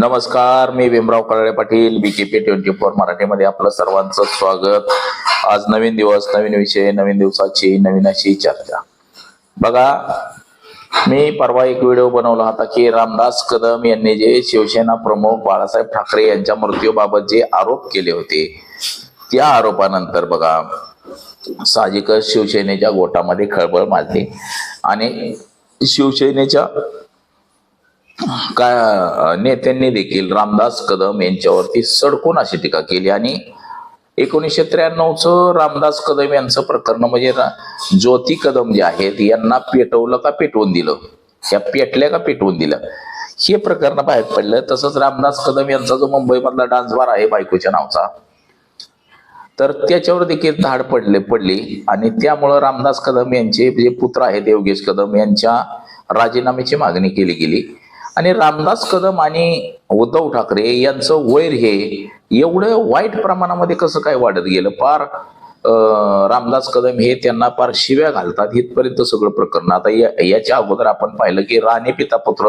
नमस्कार मी Bhimrao Kalale Patil BKP twenty four मराठीमध्ये आपलं सर्वांचं स्वागत. आज नवीन दिवस नवीन विषय नवीन दिवसाची नवीन अशी चर्चा. बघा मी परवा एक व्हिडिओ बनवला होता की रामदास कदम यांनी जे शिवसेना प्रमुख बाळासाहेब ठाकरे यांच्या मृत्यूबाबत जे आरोप केले होते त्या आरोपानंतर बघा साहजिकच शिवसेनेच्या गोटामध्ये खळबळ माजली. आणि शिवसेनेच्या काय नेत्यांनी देखील रामदास कदम यांच्यावरती सडकून अशी टीका केली आणि एकोणीसशे त्र्याण्णवचं रामदास कदम यांचं प्रकरण म्हणजे ज्योती कदम जे आहेत यांना पेटवलं का पेटवून दिलं? या पेटल्या का पेटवून दिलं हे प्रकरण बाहेर पडलं. तसंच रामदास कदम यांचा जो मुंबईमधला डान्स बार आहे बायकोच्या नावचा तर त्याच्यावर देखील धाड पडले पडली. आणि त्यामुळं रामदास कदम यांचे जे पुत्र आहेत योगेश कदम यांच्या राजीनाम्याची मागणी केली गेली. आणि रामदास कदम आणि उद्धव ठाकरे यांचं वैर हे एवढं वाईट प्रमाणामध्ये कसं काय वाढत गेलं? फार रामदास कदम हे त्यांना फार शिव्या घालतात. इथपर्यंत सगळं प्रकरण. आता या- याच्या अगोदर आपण पाहिलं की राणे पिता पुत्र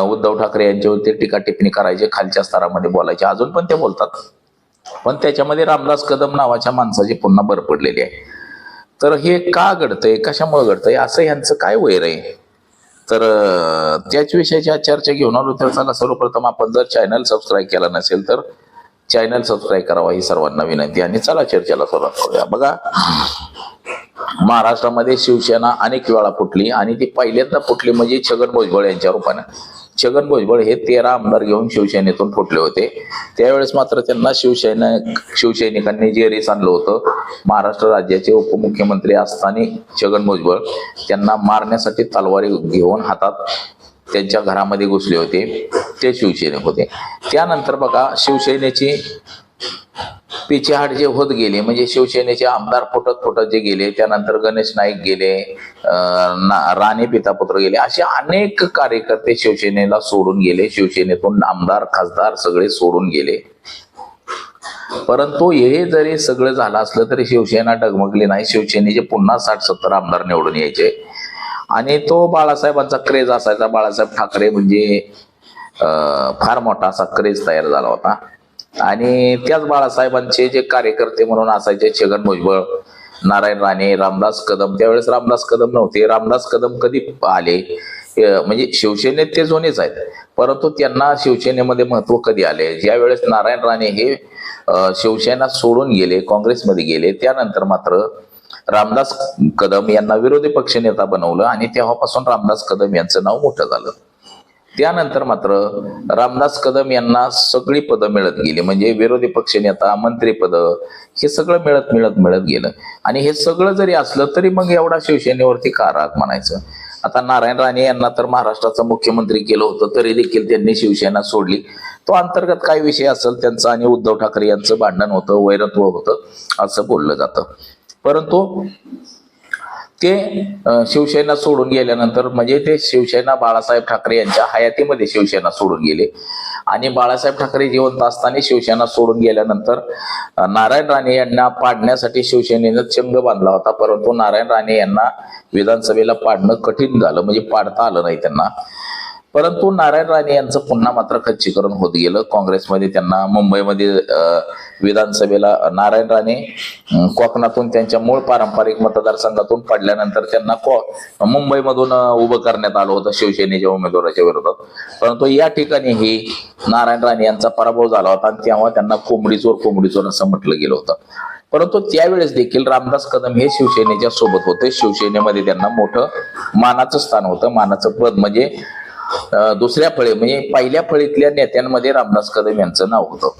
उद्धव ठाकरे यांच्यावरती टीका टिप्पणी करायचे खालच्या स्तरामध्ये बोलायचे. अजून पण ते बोलतात. पण त्याच्यामध्ये रामदास कदम नावाच्या माणसाची पुन्हा भर पडलेली आहे. तर हे का घडतंय? कशामुळे घडतंय? असं ह्यांचं काय वैर आहे? तर त्याच विषयाची आज चर्चा घेऊन आलो. तर चला सर्वप्रथम आपण जर चॅनल सबस्क्राईब केला नसेल तर चॅनल सबस्क्राईब करावा ही सर्वांना विनंती. आणि चला चर्चेला सुरुवात करूया. बघा महाराष्ट्रामध्ये शिवसेना अनेक वेळा फुटली आणि ती पहिल्यांदा फुटली म्हणजे छगन भुजबळ यांच्या रूपाने. छगन भुजबळ हे तेरा आमदार घेऊन शिवसेनेतून फुटले होते. त्यावेळेस मात्र त्यांना शिवसेना शिवसैनिकांनी जेरीस आणलं होतं महाराष्ट्र राज्याचे उपमुख्यमंत्री असताना छगन भुजबळ त्यांना मारण्यासाठी तलवारी घेऊन हातात त्यांच्या घरामध्ये घुसले होते. ते शिवसैनिक होते. त्यानंतर बघा शिवसेनेची पिछेहाट जे होत गेले म्हणजे शिवसेनेचे आमदार फुटत फुटत जे गेले त्यानंतर गणेश नाईक गेले ना- राणे पितापुत्र गेले असे अनेक कार्यकर्ते शिवसेनेला सोडून गेले शिवसेनेतून आमदार खासदार सगळे सोडून गेले. परंतु हे जरी सगळं झालं असलं तरी शिवसेना डगमगली नाही. शिवसेनेचे पुन्हा साठ सत्तर आमदार निवडून यायचे. आणि तो बाळासाहेबांचा क्रेज असायचा. बाळासाहेब ठाकरे म्हणजे फार मोठा असा क्रेज तयार झाला होता. आणि त्याच बाळासाहेबांचे जे कार्यकर्ते म्हणून असायचे छगन भुजबळ नारायण राणे रामदास कदम. त्यावेळेस रामदास कदम नव्हते. रामदास कदम कधी आले? म्हणजे शिवसेनेत ते जुनेच आहेत. परंतु त्यांना शिवसेनेमध्ये महत्त्व कधी आले? ज्यावेळेस नारायण राणे हे शिवसेना सोडून गेले काँग्रेसमध्ये गेले त्यानंतर मात्र रामदास कदम यांना विरोधी पक्षनेता बनवलं आणि तेव्हापासून रामदास कदम यांचं नाव मोठं झालं. त्यानंतर मात्र रामदास कदम यांना सगळी पदं मिळत गेली. म्हणजे विरोधी पक्षनेता मंत्रीपद हे सगळं मिळत मिळत मिळत गेलं. आणि हे सगळं जरी असलं तरी मग एवढा शिवसेनेवरती का राग म्हणायचं. आता नारायण राणे यांना तर महाराष्ट्राचं मुख्यमंत्री केलं होतं तरी देखील त्यांनी शिवसेना सोडली. तो अंतर्गत काय विषय असेल त्यांचा आणि उद्धव ठाकरे यांचं भांडण होतं वैरत्व होतं असं बोललं जातं. परंतु ते शिवसेना सोडून गेल्यानंतर म्हणजे ते शिवसेना बाळासाहेब ठाकरे यांच्या हयातीमध्ये शिवसेना सोडून गेले. आणि बाळासाहेब ठाकरे जिवंत असताना शिवसेना सोडून गेल्यानंतर नारायण राणे यांना पाडण्यासाठी शिवसेनेनं चंग बांधला होता. परंतु नारायण राणे यांना विधानसभेला पाडणं कठीण झालं. म्हणजे पाडता आलं नाही त्यांना. परंतु नारायण राणे यांचं पुन्हा मात्र खच्चीकरण होत गेलं. काँग्रेसमध्ये त्यांना मुंबईमध्ये विधानसभेला नारायण राणे कोकणातून त्यांच्या मूळ पारंपरिक मतदारसंघातून पडल्यानंतर त्यांना को मुंबईमधून उभं करण्यात आलं होतं शिवसेनेच्या उमेदवाराच्या विरोधात. परंतु या ठिकाणीही नारायण राणे यांचा पराभव झाला होता आणि तेव्हा त्यांना कोंबडीचोर कोंबडीचोर कोंबडी चोर असं म्हटलं गेलं होतं. परंतु त्यावेळेस देखील रामदास कदम हे शिवसेनेच्या सोबत होते. शिवसेनेमध्ये त्यांना मोठं मानाचं स्थान होतं. मानाचं पद म्हणजे दुसऱ्या फळी म्हणजे पहिल्या फळीतल्या नेत्यांमध्ये रामदास कदम यांचं नाव होतं.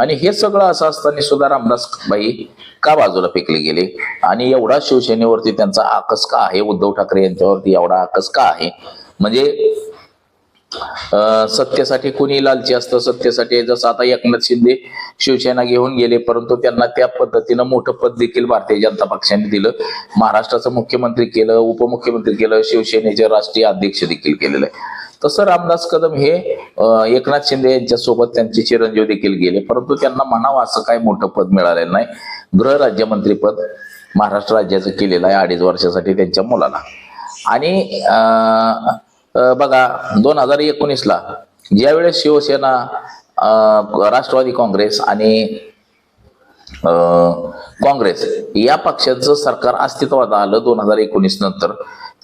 आणि हे सगळं असं असताना सुद्धा रामदास भाई का बाजूला फेकले गेले? आणि एवढा शिवसेनेवरती त्यांचा आकस का आहे? उद्धव ठाकरे यांच्यावरती एवढा आकस का आहे? म्हणजे अं, सत्तेसाठी कुणी लालची असतं? सत्तेसाठी जसं आता एकनाथ शिंदे शिवसेना घेऊन गेले परंतु त्यांना त्या पद्धतीनं मोठं पद देखील भारतीय जनता पक्षाने दिलं. महाराष्ट्राचं मुख्यमंत्री केलं उपमुख्यमंत्री केलं शिवसेनेचे राष्ट्रीय अध्यक्ष देखील केलेलं. आहे तसं रामदास कदम हे एकनाथ शिंदे यांच्या सोबत त्यांचे चिरंजीव देखील गेले. परंतु त्यांना म्हणावं असं काही मोठं पद मिळालेलं नाही. गृह राज्यमंत्रीपद महाराष्ट्र राज्याचं केलेलं आहे अडीच वर्षासाठी त्यांच्या मुलाला. आणि बघा दोन हजार एकोणीसला ज्यावेळेस शिवसेना राष्ट्रवादी काँग्रेस आणि काँग्रेस या पक्षाचं सरकार अस्तित्वात आलं दोन हजार एकोणीस नंतर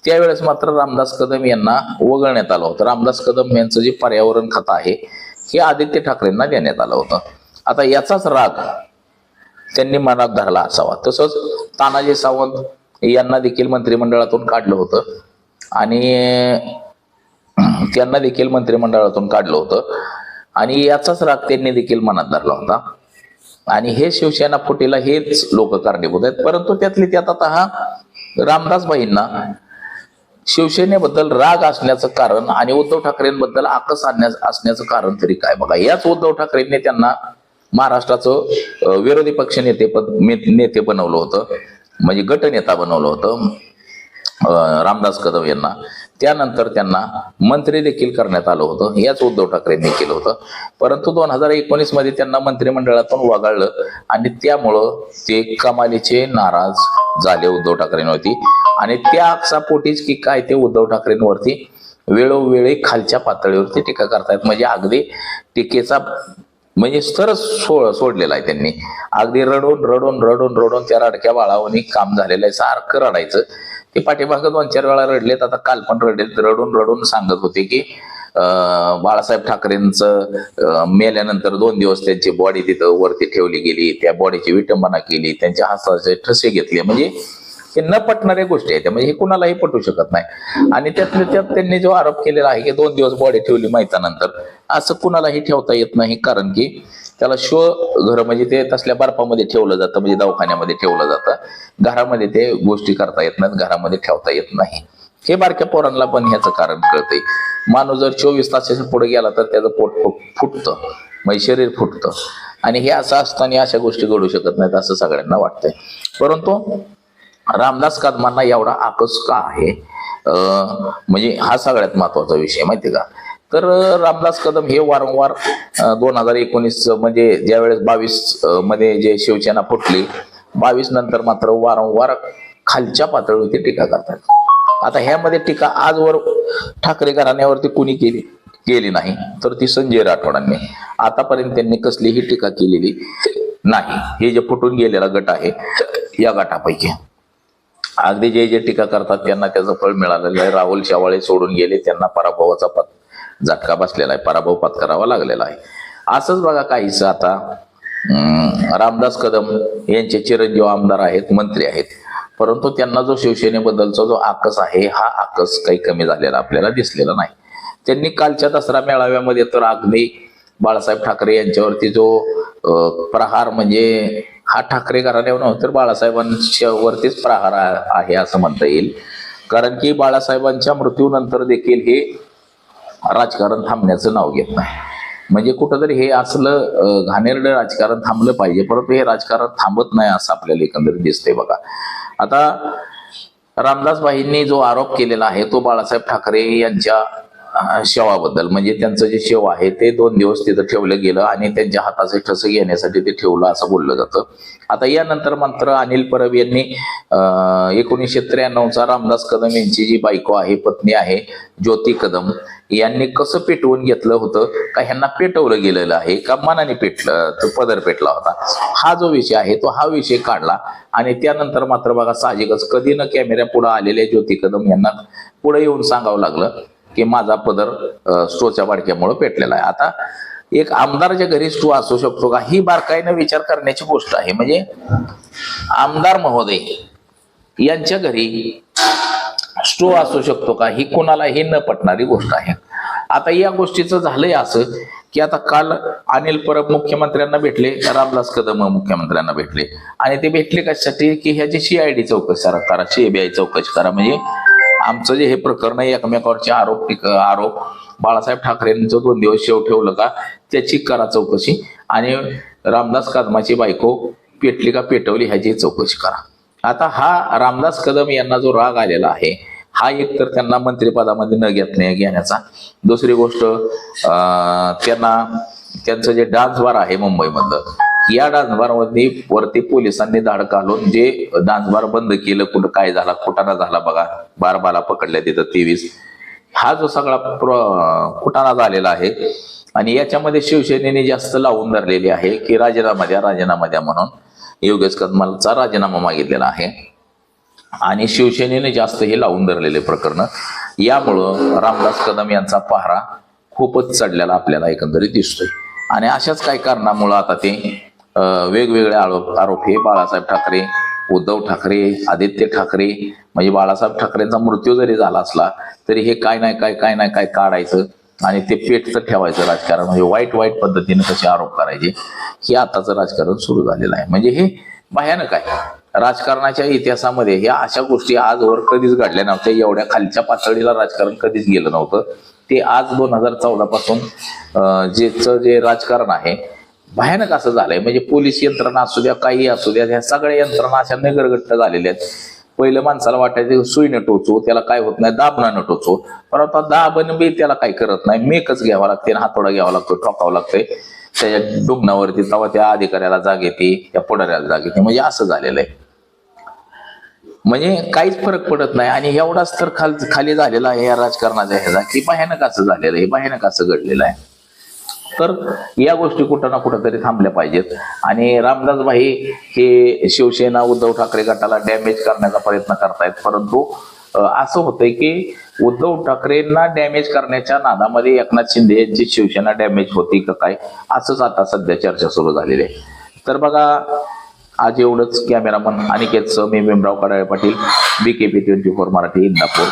त्यावेळेस मात्र रामदास कदम यांना वगळण्यात आलं होतं. रामदास कदम यांचं जे पर्यावरण खातं आहे हे आदित्य ठाकरेंना देण्यात आलं होतं. आता याचाच राग त्यांनी मनात धरला असावा. तसंच तानाजी सावंत यांना देखील मंत्रिमंडळातून काढलं होतं आणि त्यांना देखील मंत्रिमंडळातून काढलं होतं. आणि याचाच राग त्यांनी देखील मनात धरला होता. आणि हे शिवसेना फुटीला हेच लोक कारणीभूत आहेत. परंतु त्यातली त्यात आता हा रामदासबाईंना शिवसेनेबद्दल राग असण्याचं कारण आणि उद्धव ठाकरेंबद्दल आकस आणण्यास असण्याचं कारण तरी काय? बघा याच उद्धव ठाकरेंनी त्यांना महाराष्ट्राचं विरोधी पक्ष नेते नेते बनवलं होतं. म्हणजे गटनेता बनवलं होतं. रामदास कदम यांना. त्यानंतर त्यांना मंत्री देखील करण्यात आलं होतं. याच उद्धव ठाकरेंनी केलं होतं. परंतु दोन हजार एकोणीसमध्ये त्यांना मंत्रिमंडळातून वगळलं आणि त्यामुळं ते कमालीचे नाराज झाले उद्धव ठाकरेंवरती. आणि त्या आक्षापोटीच की काय ते उद्धव ठाकरेंवरती वेळोवेळी खालच्या पातळीवरती टीका करतायत. म्हणजे अगदी टीकेचा म्हणजे सरच सो सोडलेला आहे त्यांनी. अगदी रडून रडून रडून रडून त्या रडक्या बाळावनी काम झालेलं आहे. सारखं रडायचं. ते पाठीमागं दोन चार वेळा रडलेत. आता काल पण रडलेत. रडून रडून सांगत होते की बाळासाहेब ठाकरेंचं मेल्यानंतर दोन दिवस त्यांची बॉडी तिथं वरती ठेवली गेली. त्या बॉडीची विटंबना केली. त्यांच्या हाताचे ठसे घेतले. म्हणजे हे न पटणाऱ्या गोष्टी आहेत. म्हणजे हे कुणालाही पटू शकत नाही. आणि त्यातल्या त्यात त्यांनी जो आरोप केलेला आहे की दोन दिवस बॉडी ठेवली माहितानंतर असं कुणालाही ठेवता येत नाही. कारण की त्याला शो घर म्हणजे ते तसल्या बर्फामध्ये ठेवलं जातं म्हणजे दवाखान्यामध्ये ठेवलं जातं. घरामध्ये ते गोष्टी करता येत नाहीत घरामध्ये ठेवता येत नाही. हे बारक्या पोरांना पण ह्याचं कारण कळतंय. माणूस जर चोवीस तासाच्या पुढे गेला तर त्याचं पोट फुटतं. म्हणजे शरीर फुटतं. आणि हे असं असताना अशा गोष्टी घडू शकत नाहीत असं सगळ्यांना वाटतंय. परंतु रामदास कदमांना एवढा आकस का आहे? म्हणजे हा सगळ्यात महत्त्वाचा विषय माहिती का? तर रामदास कदम हे वारंवार दोन हजार एकोणीस म्हणजे ज्यावेळेस बावीसमध्ये जे शिवसेना फुटली बावीस नंतर मात्र वारंवार खालच्या पातळीवरती टीका करतात. आता ह्यामध्ये टीका आजवर ठाकरे घराण्यावरती कुणी केली केली नाही तर ती संजय राठोडांनी. आतापर्यंत त्यांनी कसलीही टीका केलेली नाही. हे जे फुटून गेलेला गट आहे या गटापैकी. अगदी जे जे टीका करतात त्यांना त्याचं फळ मिळालेलं आहे. राहुल शेवाळे सोडून गेले त्यांना पराभवाचा पत झटका बसलेला आहे पराभव पत्करावा लागलेला आहे. असंच बघा काहीच आता रामदास कदम यांचे चिरंजीव आमदार आहेत मंत्री आहेत. परंतु त्यांना जो शिवसेनेबद्दलचा जो आकस आहे हा आकस काही कमी झालेला आपल्याला दिसलेला नाही. त्यांनी कालच्या दसरा मेळाव्यामध्ये तर अगदी बाळासाहेब ठाकरे यांच्यावरती जो प्रहार म्हणजे हा ठाकरे घराण्यावर नव्हतं तर बाळासाहेबांच्या वरतीच प्रहार आहे असं म्हणता येईल. कारण की बाळासाहेबांच्या मृत्यूनंतर देखील हे राजकारण थांबण्याचं नाव घेत नाही. म्हणजे कुठंतरी हे असलं घाणेरडं राजकारण थांबलं पाहिजे. परंतु हे राजकारण थांबत नाही असं आपल्याला एकंदरीत दिसतंय बघा. आता रामदासबाईंनी जो आरोप केलेला आहे तो बाळासाहेब ठाकरे यांच्या शवाबद्दल. म्हणजे त्यांचं जे शेव आहे ते दोन दिवस तिथं ठेवलं गेलं आणि त्यांच्या हाताचे ठस घेण्यासाठी ते ठेवलं असं बोललं जातं. आता यानंतर मात्र अनिल परब यांनी एकोणीसशे त्र्याण्णवचा रामदास कदम यांची जी बायको आहे पत्नी आहे ज्योती कदम यांनी कसं पेटवून घेतलं होतं? का ह्यांना पेटवलं गेलेलं आहे? का मनाने पेटलं पदर पेटला होता? हा जो विषय आहे तो हा विषय काढला आणि त्यानंतर मात्र बघा साहजिकच कधी न कॅमेऱ्या पुढे आलेल्या ज्योती कदम यांना पुढे येऊन सांगावं लागलं. की माझा पदर स्टोच्या बाडक्यामुळे पेटलेला आहे. आता एक आमदाराच्या घरी स्टो असू शकतो का ही बारकाईनं विचार करण्याची गोष्ट आहे. म्हणजे आमदार महोदय यांच्या घरी स्टो असू शकतो का ही कोणालाही न पटणारी गोष्ट आहे. आता या गोष्टीचं झालंय असं की आता काल अनिल परब मुख्यमंत्र्यांना भेटले रामदास कदम मुख्यमंत्र्यांना भेटले. आणि ते भेटले कशासाठी? की ह्याची सीआयडी चौकशी करा करा सीबीआय चौकशी करा. म्हणजे आमचं जे हे प्रकरण आहे एकमेकावरचे आरोप टिक आरोप बाळासाहेब ठाकरेंचं दोन दिवस शेव ठेवलं का त्याची करा चौकशी. आणि रामदास कदमाची बायको पेटली का पेटवली ह्याची चौकशी करा. आता हा रामदास कदम यांना जो राग आलेला आहे हा एक तर त्यांना मंत्रिपदामध्ये न घेतणे घेण्याचा. दुसरी गोष्ट त्यांना त्यांचं जे डान्स बार आहे मुंबईमधलं या डान्सबारमध्ये वरती पोलिसांनी धाड घालून जे डान्सबार बंद केलं कुठं काय झाला कुठाना झाला बघा बार बाला पकडल्या तिथं तेवीस. हा जो सगळा प्र- कुटाणा झालेला आहे आणि याच्यामध्ये शिवसेनेने जास्त लावून धरलेली आहे की राजीनामा द्या राजीनामा द्या म्हणून. योगेश कदमालचा राजीनामा मागितलेला आहे. आणि शिवसेनेने जास्त हे लावून धरलेले प्रकरण. यामुळं रामदास कदम यांचा पहारा खूपच चढलेला आपल्याला एकंदरीत दिसतोय. आणि अशाच काही कारणामुळं आता ते वेगवेगळे आरोप आरोप हे बाळासाहेब ठाकरे उद्धव ठाकरे आदित्य ठाकरे. म्हणजे बाळासाहेब ठाकरेंचा मृत्यू जरी झाला असला तरी हे काय नाही काय काय नाही काय काढायचं आणि ते पेटचं ठेवायचं राजकारण. म्हणजे वाईट वाईट पद्धतीने कसे आरोप करायचे हे आताचं राजकारण सुरू झालेलं आहे. म्हणजे हे भयानक आहे. राजकारणाच्या इतिहासामध्ये ह्या अशा गोष्टी आजवर कधीच घडल्या नव्हत्या. एवढ्या खालच्या पातळीला राजकारण कधीच गेलं नव्हतं. ते आज दोन हजार चौदा पासून अं, जे राजकारण आहे भयानक असं झालंय. म्हणजे पोलीस यंत्रणा असू द्या काही असू द्या ह्या सगळ्या यंत्रणा अशा नगरगट्ट झालेल्या आहेत. पहिलं माणसाला वाटायचं सुईनं टोचो त्याला काय होत नाही दाबनानं टोचो पण आता दाबन बी त्याला काही करत नाही. मेकच घ्यावा लागते हातोडा घ्यावा लागतो ठोकावं लागतंय त्याच्या डुबणावरती तेव्हा त्या अधिकाऱ्याला जाग येते त्या पुढाऱ्याला जाग येते. म्हणजे असं झालेलं आहे. म्हणजे काहीच फरक पडत नाही. आणि एवढाच तर खाल खाली झालेला आहे या राजकारणाच्या ह्याचा की भयानक असं झालेलं आहे भयानक असं घडलेलं आहे. तर या गोष्टी कुठं ना कुठं तरी थांबल्या पाहिजेत. आणि रामदास भाई हे शिवसेना उद्धव ठाकरे गटाला डॅमेज करण्याचा प्रयत्न करतायत. परंतु असं होतंय की उद्धव ठाकरेंना डॅमेज करण्याच्या नादामध्ये एकनाथ शिंदे यांची शिवसेना डॅमेज होती का काय असंच आता सध्या चर्चा सुरू झालेली आहे. तर बघा आज एवढंच. कॅमेरामन अनिकेत सह मी Bhimrao Kadale Patil B K P twenty four Marathi Indapur.